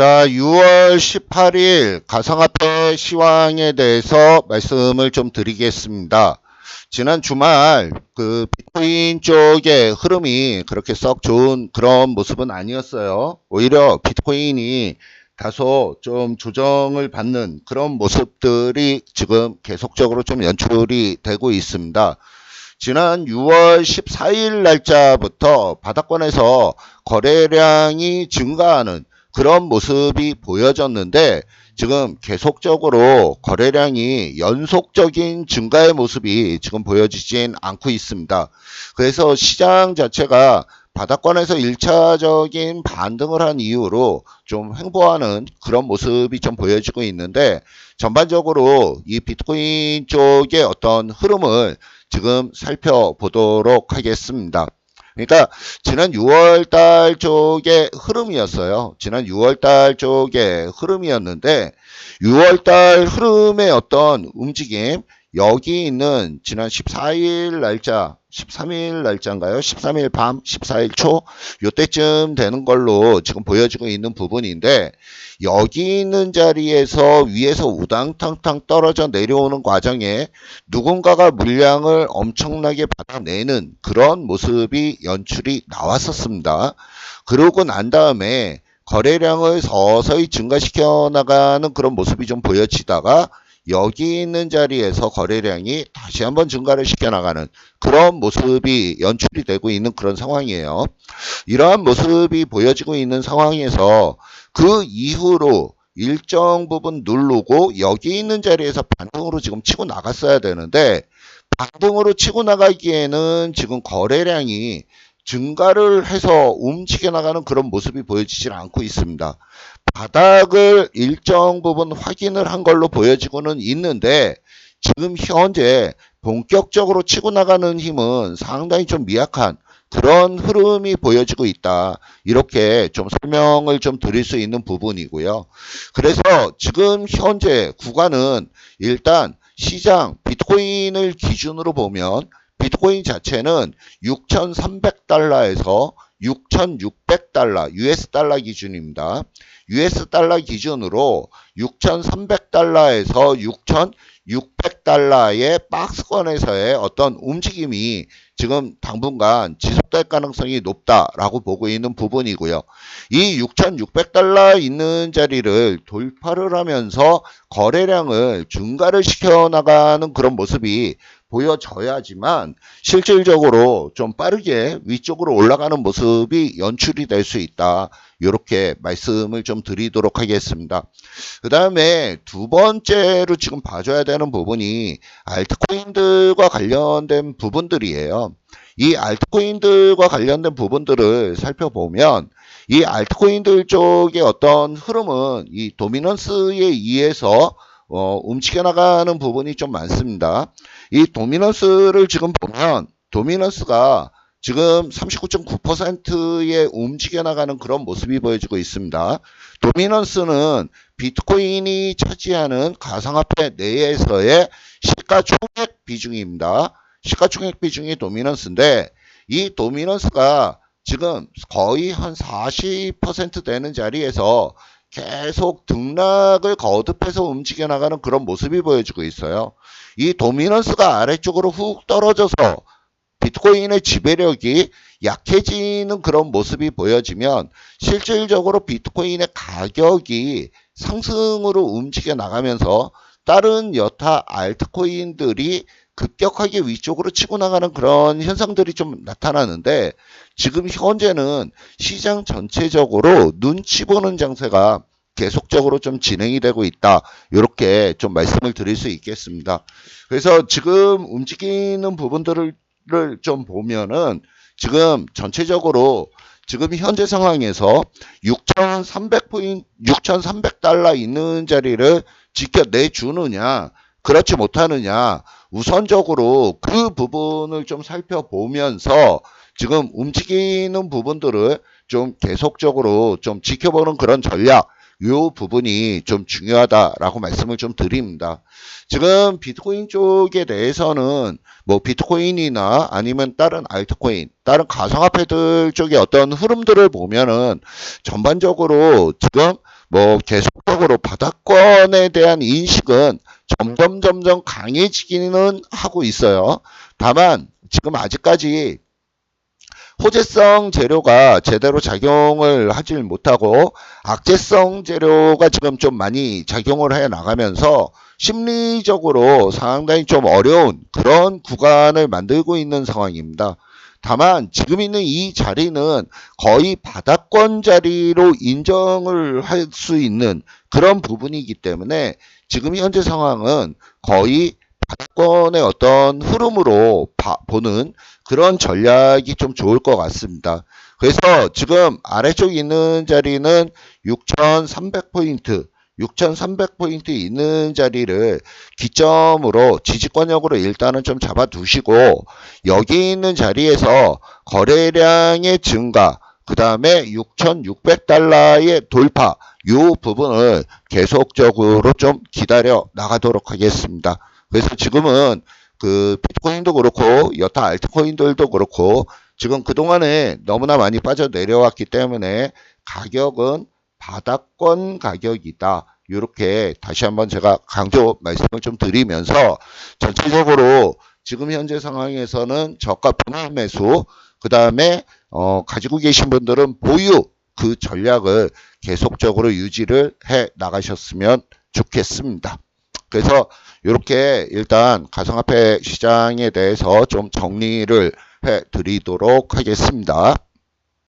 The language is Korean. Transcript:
자, 6월 18일 가상화폐 시황에 대해서 말씀을 좀 드리겠습니다. 지난 주말 그 비트코인 쪽의 흐름이 그렇게 썩 좋은 그런 모습은 아니었어요. 오히려 비트코인이 다소 좀 조정을 받는 그런 모습들이 지금 계속적으로 좀 연출이 되고 있습니다. 지난 6월 14일 날짜부터 바닥권에서 거래량이 증가하는 그런 모습이 보여졌는데 지금 계속적으로 거래량이 연속적인 증가의 모습이 지금 보여지진 않고 있습니다. 그래서 시장 자체가 바닥권에서 1차적인 반등을 한 이후로 좀 횡보하는 그런 모습이 좀 보여지고 있는데 전반적으로 이 비트코인 쪽의 어떤 흐름을 지금 살펴보도록 하겠습니다. 그러니까 지난 6월달 쪽의 흐름이었어요. 지난 6월달 쪽의 흐름이었는데 6월달 흐름의 어떤 움직임 여기 있는 지난 14일 날짜 13일 날짜인가요? 13일 밤, 14일 초 요때쯤 되는 걸로 지금 보여지고 있는 부분인데 여기 있는 자리에서 위에서 우당탕탕 떨어져 내려오는 과정에 누군가가 물량을 엄청나게 받아내는 그런 모습이 연출이 나왔었습니다. 그러고 난 다음에 거래량을 서서히 증가시켜 나가는 그런 모습이 좀 보여지다가 여기 있는 자리에서 거래량이 다시 한번 증가를 시켜나가는 그런 모습이 연출이 되고 있는 그런 상황이에요. 이러한 모습이 보여지고 있는 상황에서 그 이후로 일정 부분 누르고 여기 있는 자리에서 반등으로 지금 치고 나갔어야 되는데 반등으로 치고 나가기에는 지금 거래량이 증가를 해서 움직여 나가는 그런 모습이 보여지질 않고 있습니다. 바닥을 일정 부분 확인을 한 걸로 보여지고는 있는데 지금 현재 본격적으로 치고 나가는 힘은 상당히 좀 미약한 그런 흐름이 보여지고 있다. 이렇게 좀 설명을 좀 드릴 수 있는 부분이고요. 그래서 지금 현재 구간은 일단 시장 비트코인을 기준으로 보면 비트코인 자체는 6,300달러에서 6,600달러, US 달러 기준입니다. US 달러 기준으로 6,300달러에서 6,600달러의 박스권에서의 어떤 움직임이 지금 당분간 지속될 가능성이 높다라고 보고 있는 부분이고요. 이 6,600달러 있는 자리를 돌파를 하면서 거래량을 증가를 시켜 나가는 그런 모습이 보여져야지만 실질적으로 좀 빠르게 위쪽으로 올라가는 모습이 연출이 될 수 있다. 이렇게 말씀을 좀 드리도록 하겠습니다. 그 다음에 두 번째로 지금 봐줘야 되는 부분이 알트코인들과 관련된 부분들이에요. 이 알트코인들과 관련된 부분들을 살펴보면 이 알트코인들 쪽의 어떤 흐름은 이 도미넌스에 의해서 어, 움직여 나가는 부분이 좀 많습니다. 이 도미넌스를 지금 보면 도미넌스가 지금 39.9%에 움직여 나가는 그런 모습이 보여지고 있습니다. 도미넌스는 비트코인이 차지하는 가상화폐 내에서의 시가총액 비중입니다. 시가총액 비중이 도미넌스인데 이 도미넌스가 지금 거의 한 40% 되는 자리에서 계속 등락을 거듭해서 움직여 나가는 그런 모습이 보여지고 있어요. 이 도미넌스가 아래쪽으로 훅 떨어져서 비트코인의 지배력이 약해지는 그런 모습이 보여지면 실질적으로 비트코인의 가격이 상승으로 움직여 나가면서 다른 여타 알트코인들이 급격하게 위쪽으로 치고 나가는 그런 현상들이 좀 나타나는데 지금 현재는 시장 전체적으로 눈치 보는 장세가 계속적으로 좀 진행이 되고 있다. 이렇게 좀 말씀을 드릴 수 있겠습니다. 그래서 지금 움직이는 부분들을 좀 보면은 지금 전체적으로 지금 현재 상황에서 6,300포인, 6,300달러 있는 자리를 지켜내 주느냐, 그렇지 못하느냐, 우선적으로 그 부분을 좀 살펴보면서 지금 움직이는 부분들을 좀 계속적으로 좀 지켜보는 그런 전략, 요 부분이 좀 중요하다라고 말씀을 좀 드립니다. 지금 비트코인 쪽에 대해서는 뭐 비트코인이나 아니면 다른 알트코인, 다른 가상화폐들 쪽의 어떤 흐름들을 보면은 전반적으로 지금 뭐 계속적으로 바닥권에 대한 인식은 점점 점점 강해지기는 하고 있어요. 다만 지금 아직까지 호재성 재료가 제대로 작용을 하질 못하고 악재성 재료가 지금 좀 많이 작용을 해 나가면서 심리적으로 상당히 좀 어려운 그런 구간을 만들고 있는 상황입니다. 다만 지금 있는 이 자리는 거의 바닥권 자리로 인정을 할 수 있는 그런 부분이기 때문에 지금 현재 상황은 거의 바닥권의 어떤 흐름으로 봐- 보는 그런 전략이 좀 좋을 것 같습니다. 그래서 지금 아래쪽에 있는 자리는 6,300포인트, 6,300포인트 있는 자리를 기점으로 지지권역으로 일단은 좀 잡아두시고 여기 있는 자리에서 거래량의 증가, 그 다음에 6,600달러의 돌파, 이 부분을 계속적으로 좀 기다려 나가도록 하겠습니다. 그래서 지금은 그 비트코인도 그렇고 여타 알트코인들도 그렇고 지금 그동안에 너무나 많이 빠져 내려왔기 때문에 가격은 바닥권 가격이다. 이렇게 다시 한번 제가 강조 말씀을 좀 드리면서 전체적으로 지금 현재 상황에서는 저가 분할 매수 그 다음에 어, 가지고 계신 분들은 보유 그 전략을 계속적으로 유지를 해 나가셨으면 좋겠습니다. 그래서 이렇게 일단 가상화폐 시장에 대해서 좀 정리를 해 드리도록 하겠습니다.